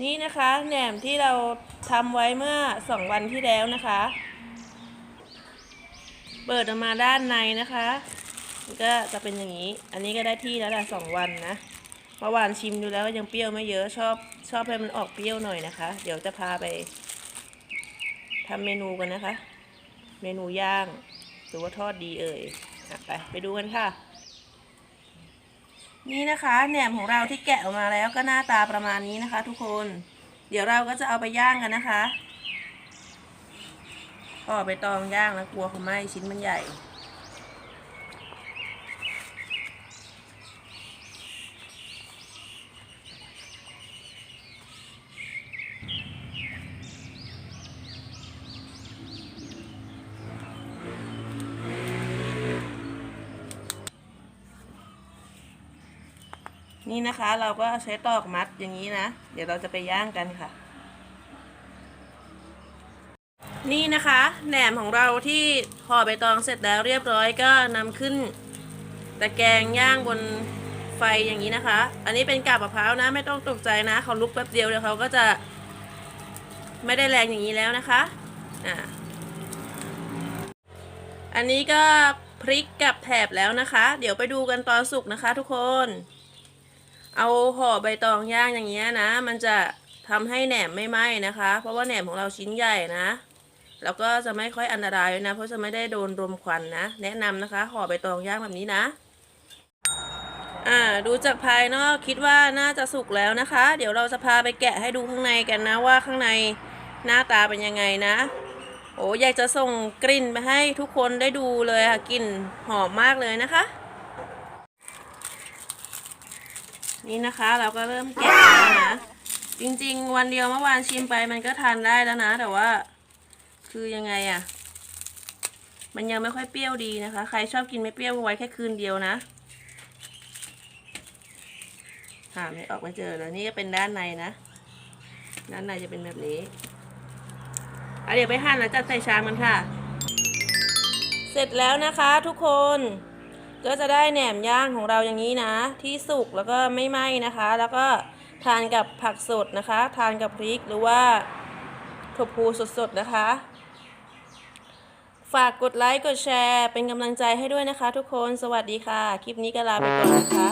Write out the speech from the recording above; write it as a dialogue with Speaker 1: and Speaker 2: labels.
Speaker 1: นี่นะคะแหนมที่เราทำไว้เมื่อสองวันที่แล้วนะคะ เปิดออกมาด้านในนะคะมันก็จะเป็นอย่างนี้ อันนี้ก็ได้ที่แล้วแหละสองวันนะเมื่อวานชิมดูแล้วยังเปรี้ยวไม่เยอะชอบชอบให้มันออกเปรี้ยวหน่อยนะคะ เดี๋ยวจะพาไปทำเมนูกันนะคะ เมนูย่างหรือว่าทอดดีเอ่ยไปไปดูกันค่ะ นี่นะคะแหนมของเราที่แกะออกมาแล้วก็หน้าตาประมาณนี้นะคะ ทุกคน เดี๋ยวเราก็จะเอาไปย่างกันนะคะก็ไปตองย่างแล้วกลัวเขาไหม้ชิ้นมันใหญ่ นี่นะคะเราก็ใช้ตอกมัดอย่างนี้นะ เดี๋ยวเราจะไปย่างกันค่ะ นี่นะคะแหนมของเราที่ห่อใบตองเสร็จแล้วเรียบร้อยก็นำขึ้นตะแกรงย่างบนไฟอย่างนี้นะคะ อันนี้เป็นกาบมะพร้าวนะ ไม่ต้องตกใจนะเขาลุกแป๊บเดียวเดี๋ยวเขาก็จะไม่ได้แรงอย่างนี้แล้วนะคะอ่าอันนี้ก็พริกกับแถบแล้วนะคะ เดี๋ยวไปดูกันตอนสุกนะคะทุกคน เอาห่อใบตองย่างอย่างเงี้ยนะ มันจะทำให้แหนมไม่ไหม้นะคะ เพราะว่าแหนมของเราชิ้นใหญ่นะแล้วก็จะไม่ค่อยอันตรายนะ เพราะจะไม่ได้โดนรมควันนะ แนะนำนะคะห่อใบตองย่างแบบนี้นะอ่าดูจากภายนอกคิดว่าน่าจะสุกแล้วนะคะ เดี๋ยวเราจะพาไปแกะให้ดูข้างในกันนะว่าข้างในหน้าตาเป็นยังไงนะโอ้อยากจะส่งกลิ่นไปให้ทุกคนได้ดูเลยค่ะกลิ่นหอมมากเลยนะคะ นี่นะคะเราก็เริ่มแกะแล้วนะ จริงๆ วันเดียวเมื่อวานชิมไปมันก็ทานได้แล้วนะ แต่ว่า คือยังไงอะ่ะ มันยังไม่ค่อยเปรี้ยวดีนะคะ ใครชอบกินไม่เปรี้ยวไว้แค่คืนเดียวนะหาไม่ออกมาเจอเลยนี่ก็เป็นด้านในนะ ด้านในจะเป็นแบบนี้อเดี๋ยวไปหั่นแล้วจัดใส่ชามกันค่ะ เสร็จแล้วนะคะทุกคน ก็จะได้แหนมย่างของเราอย่างนี้นะ ที่สุกแล้วก็ไม่ไหม้นะคะ แล้วก็ทานกับผักสดนะคะ ทานกับพริกหรือว่าถั่วพูสดๆนะคะ ฝากกดไลค์กดแชร์ เป็นกำลังใจให้ด้วยนะคะ ทุกคนสวัสดีค่ะ คลิปนี้ก็ลาไปก่อนนะคะ